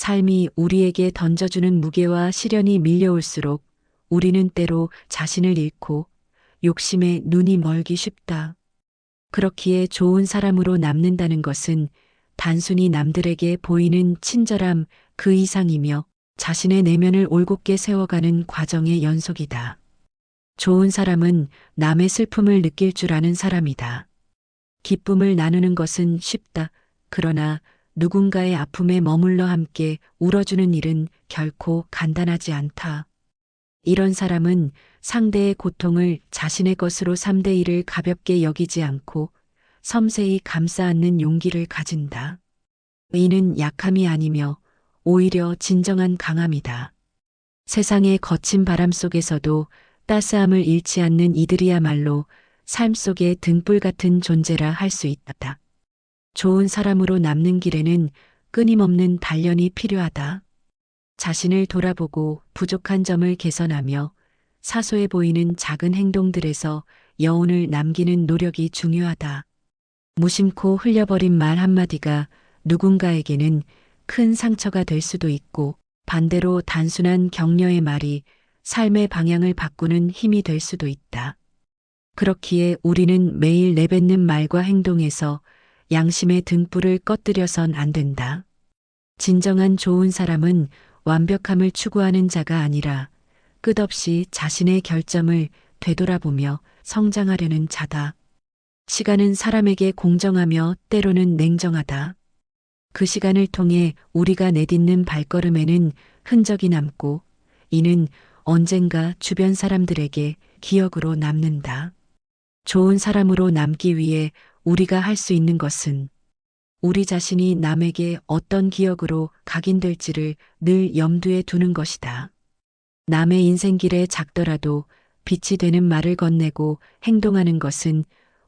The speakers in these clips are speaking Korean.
삶이 우리에게 던져주는 무게와 시련이 밀려올수록 우리는 때로 자신을 잃고 욕심에 눈이 멀기 쉽다. 그렇기에 좋은 사람으로 남는다는 것은 단순히 남들에게 보이는 친절함 그 이상이며 자신의 내면을 올곧게 세워가는 과정의 연속이다. 좋은 사람은 남의 슬픔을 느낄 줄 아는 사람이다. 기쁨을 나누는 것은 쉽다. 그러나 누군가의 아픔에 머물러 함께 울어주는 일은 결코 간단하지 않다. 이런 사람은 상대의 고통을 자신의 것으로 3대 1을 가볍게 여기지 않고 섬세히 감싸 안는 용기를 가진다. 이는 약함이 아니며 오히려 진정한 강함이다. 세상의 거친 바람 속에서도 따스함을 잃지 않는 이들이야말로 삶 속의 등불 같은 존재라 할 수 있다. 좋은 사람으로 남는 길에는 끊임없는 단련이 필요하다. 자신을 돌아보고 부족한 점을 개선하며 사소해 보이는 작은 행동들에서 여운을 남기는 노력이 중요하다. 무심코 흘려버린 말 한마디가 누군가에게는 큰 상처가 될 수도 있고 반대로 단순한 격려의 말이 삶의 방향을 바꾸는 힘이 될 수도 있다. 그렇기에 우리는 매일 내뱉는 말과 행동에서 양심의 등불을 꺼뜨려선 안 된다. 진정한 좋은 사람은 완벽함을 추구하는 자가 아니라 끝없이 자신의 결점을 되돌아보며 성장하려는 자다. 시간은 사람에게 공정하며 때로는 냉정하다. 그 시간을 통해 우리가 내딛는 발걸음에는 흔적이 남고 이는 언젠가 주변 사람들에게 기억으로 남는다. 좋은 사람으로 남기 위해 우리가 할 수 있는 것은 우리 자신이 남에게 어떤 기억으로 각인될지를 늘 염두에 두는 것이다. 남의 인생길에 작더라도 빛이 되는 말을 건네고 행동하는 것은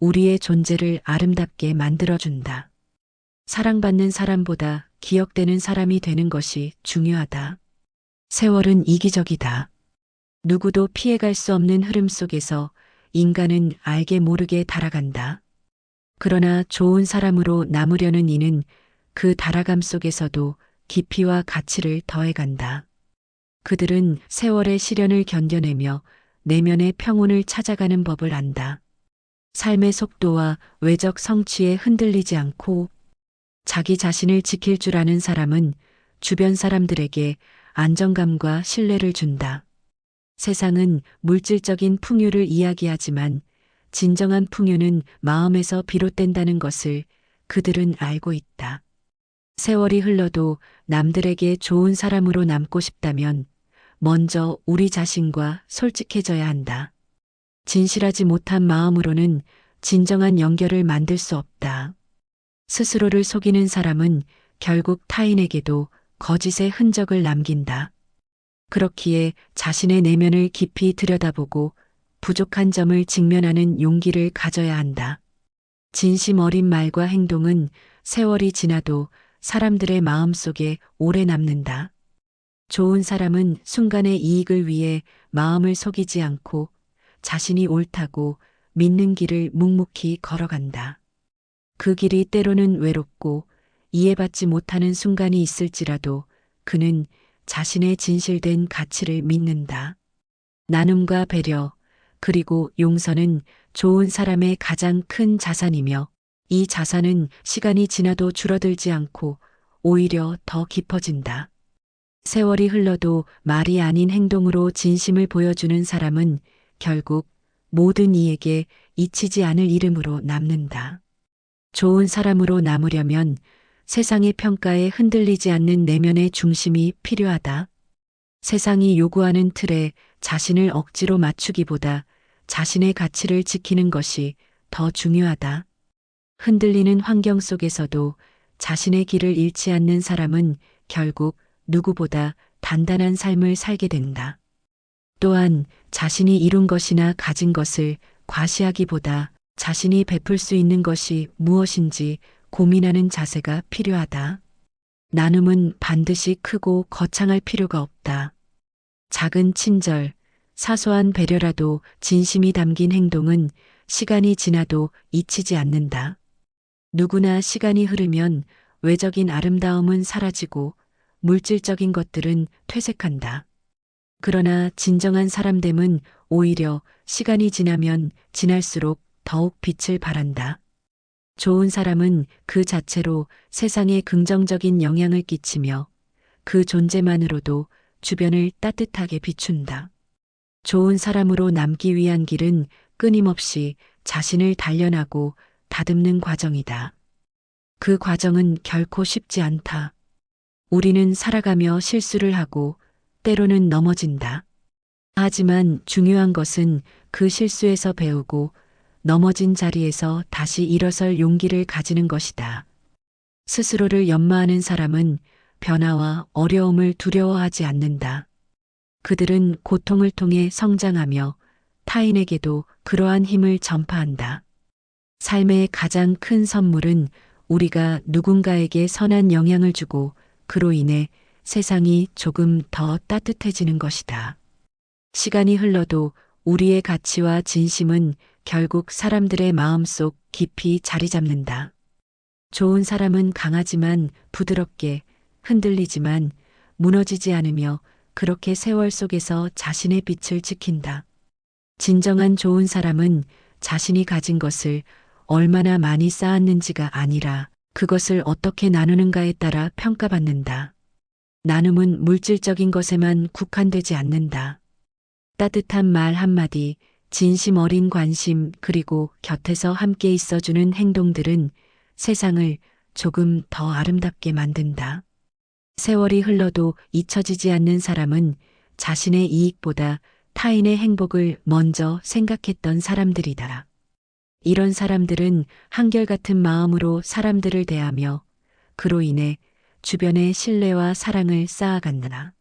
우리의 존재를 아름답게 만들어준다. 사랑받는 사람보다 기억되는 사람이 되는 것이 중요하다. 세월은 이기적이다. 누구도 피해갈 수 없는 흐름 속에서 인간은 알게 모르게 달아간다. 그러나 좋은 사람으로 남으려는 이는 그 달아감 속에서도 깊이와 가치를 더해간다. 그들은 세월의 시련을 견뎌내며 내면의 평온을 찾아가는 법을 안다. 삶의 속도와 외적 성취에 흔들리지 않고 자기 자신을 지킬 줄 아는 사람은 주변 사람들에게 안정감과 신뢰를 준다. 세상은 물질적인 풍요를 이야기하지만 진정한 풍요는 마음에서 비롯된다는 것을 그들은 알고 있다. 세월이 흘러도 남들에게 좋은 사람으로 남고 싶다면 먼저 우리 자신과 솔직해져야 한다. 진실하지 못한 마음으로는 진정한 연결을 만들 수 없다. 스스로를 속이는 사람은 결국 타인에게도 거짓의 흔적을 남긴다. 그렇기에 자신의 내면을 깊이 들여다보고 부족한 점을 직면하는 용기를 가져야 한다. 진심 어린 말과 행동은 세월이 지나도 사람들의 마음 속에 오래 남는다. 좋은 사람은 순간의 이익을 위해 마음을 속이지 않고 자신이 옳다고 믿는 길을 묵묵히 걸어간다. 그 길이 때로는 외롭고 이해받지 못하는 순간이 있을지라도 그는 자신의 진실된 가치를 믿는다. 나눔과 배려, 그리고 용서는 좋은 사람의 가장 큰 자산이며 이 자산은 시간이 지나도 줄어들지 않고 오히려 더 깊어진다. 세월이 흘러도 말이 아닌 행동으로 진심을 보여주는 사람은 결국 모든 이에게 잊히지 않을 이름으로 남는다. 좋은 사람으로 남으려면 세상의 평가에 흔들리지 않는 내면의 중심이 필요하다. 세상이 요구하는 틀에 자신을 억지로 맞추기보다 자신의 가치를 지키는 것이 더 중요하다. 흔들리는 환경 속에서도 자신의 길을 잃지 않는 사람은 결국 누구보다 단단한 삶을 살게 된다. 또한 자신이 이룬 것이나 가진 것을 과시하기보다 자신이 베풀 수 있는 것이 무엇인지 고민하는 자세가 필요하다. 나눔은 반드시 크고 거창할 필요가 없다. 작은 친절, 사소한 배려라도 진심이 담긴 행동은 시간이 지나도 잊히지 않는다. 누구나 시간이 흐르면 외적인 아름다움은 사라지고 물질적인 것들은 퇴색한다. 그러나 진정한 사람됨은 오히려 시간이 지나면 지날수록 더욱 빛을 발한다. 좋은 사람은 그 자체로 세상에 긍정적인 영향을 끼치며 그 존재만으로도 주변을 따뜻하게 비춘다. 좋은 사람으로 남기 위한 길은 끊임없이 자신을 단련하고 다듬는 과정이다. 그 과정은 결코 쉽지 않다. 우리는 살아가며 실수를 하고 때로는 넘어진다. 하지만 중요한 것은 그 실수에서 배우고 넘어진 자리에서 다시 일어설 용기를 가지는 것이다. 스스로를 연마하는 사람은 변화와 어려움을 두려워하지 않는다. 그들은 고통을 통해 성장하며 타인에게도 그러한 힘을 전파한다. 삶의 가장 큰 선물은 우리가 누군가에게 선한 영향을 주고 그로 인해 세상이 조금 더 따뜻해지는 것이다. 시간이 흘러도 우리의 가치와 진심은 결국 사람들의 마음속 깊이 자리 잡는다. 좋은 사람은 강하지만 부드럽게 흔들리지만 무너지지 않으며 그렇게 세월 속에서 자신의 빛을 지킨다. 진정한 좋은 사람은 자신이 가진 것을 얼마나 많이 쌓았는지가 아니라 그것을 어떻게 나누는가에 따라 평가받는다. 나눔은 물질적인 것에만 국한되지 않는다. 따뜻한 말 한마디, 진심 어린 관심, 그리고 곁에서 함께 있어주는 행동들은 세상을 조금 더 아름답게 만든다. 세월이 흘러도 잊혀지지 않는 사람은 자신의 이익보다 타인의 행복을 먼저 생각했던 사람들이다. 이런 사람들은 한결같은 마음으로 사람들을 대하며 그로 인해 주변의 신뢰와 사랑을 쌓아간다.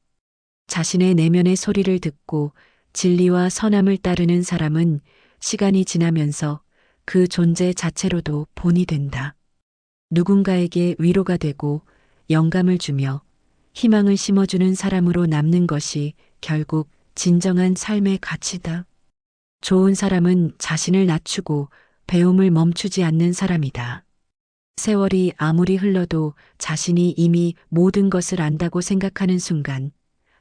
자신의 내면의 소리를 듣고 진리와 선함을 따르는 사람은 시간이 지나면서 그 존재 자체로도 본이 된다. 누군가에게 위로가 되고 영감을 주며 희망을 심어주는 사람으로 남는 것이 결국 진정한 삶의 가치다. 좋은 사람은 자신을 낮추고 배움을 멈추지 않는 사람이다. 세월이 아무리 흘러도 자신이 이미 모든 것을 안다고 생각하는 순간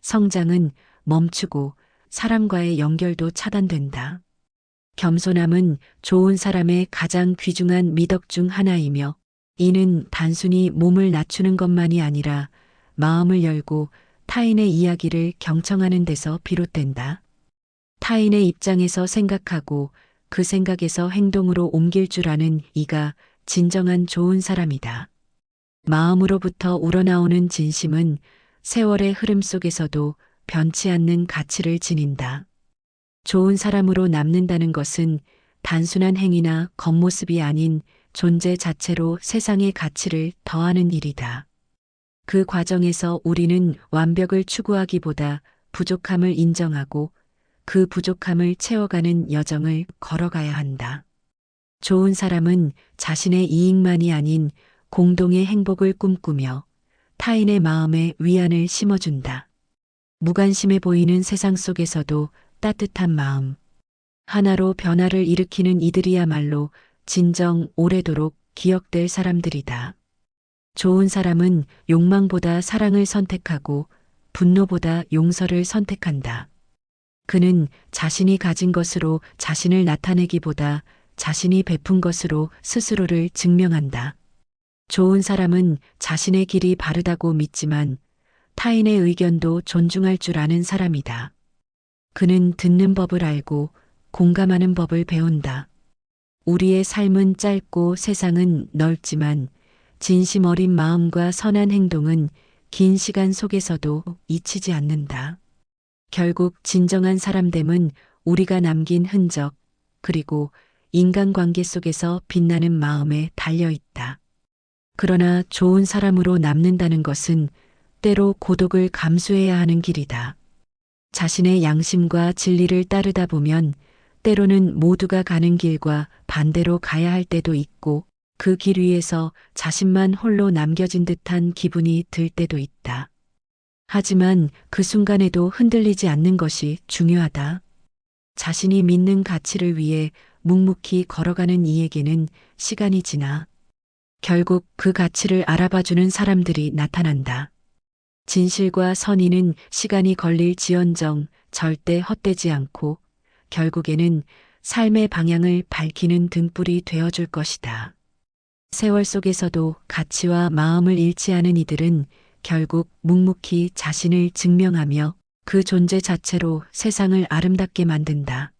성장은 멈추고 사람과의 연결도 차단된다. 겸손함은 좋은 사람의 가장 귀중한 미덕 중 하나이며 이는 단순히 몸을 낮추는 것만이 아니라 마음을 열고 타인의 이야기를 경청하는 데서 비롯된다. 타인의 입장에서 생각하고 그 생각에서 행동으로 옮길 줄 아는 이가 진정한 좋은 사람이다. 마음으로부터 우러나오는 진심은 세월의 흐름 속에서도 변치 않는 가치를 지닌다. 좋은 사람으로 남는다는 것은 단순한 행위나 겉모습이 아닌 존재 자체로 세상의 가치를 더하는 일이다. 그 과정에서 우리는 완벽을 추구하기보다 부족함을 인정하고 그 부족함을 채워가는 여정을 걸어가야 한다. 좋은 사람은 자신의 이익만이 아닌 공동의 행복을 꿈꾸며 타인의 마음에 위안을 심어준다. 무관심해 보이는 세상 속에서도 따뜻한 마음, 하나로 변화를 일으키는 이들이야말로 진정 오래도록 기억될 사람들이다. 좋은 사람은 욕망보다 사랑을 선택하고 분노보다 용서를 선택한다. 그는 자신이 가진 것으로 자신을 나타내기보다 자신이 베푼 것으로 스스로를 증명한다. 좋은 사람은 자신의 길이 바르다고 믿지만 타인의 의견도 존중할 줄 아는 사람이다. 그는 듣는 법을 알고 공감하는 법을 배운다. 우리의 삶은 짧고 세상은 넓지만 진심 어린 마음과 선한 행동은 긴 시간 속에서도 잊히지 않는다. 결국 진정한 사람됨은 우리가 남긴 흔적, 그리고 인간관계 속에서 빛나는 마음에 달려 있다. 그러나 좋은 사람으로 남는다는 것은 때로 고독을 감수해야 하는 길이다. 자신의 양심과 진리를 따르다 보면 때로는 모두가 가는 길과 반대로 가야 할 때도 있고 그 길 위에서 자신만 홀로 남겨진 듯한 기분이 들 때도 있다. 하지만 그 순간에도 흔들리지 않는 것이 중요하다. 자신이 믿는 가치를 위해 묵묵히 걸어가는 이에게는 시간이 지나 결국 그 가치를 알아봐주는 사람들이 나타난다. 진실과 선의는 시간이 걸릴 지언정 절대 헛되지 않고 결국에는 삶의 방향을 밝히는 등불이 되어줄 것이다. 세월 속에서도 가치와 마음을 잃지 않은 이들은 결국 묵묵히 자신을 증명하며 그 존재 자체로 세상을 아름답게 만든다.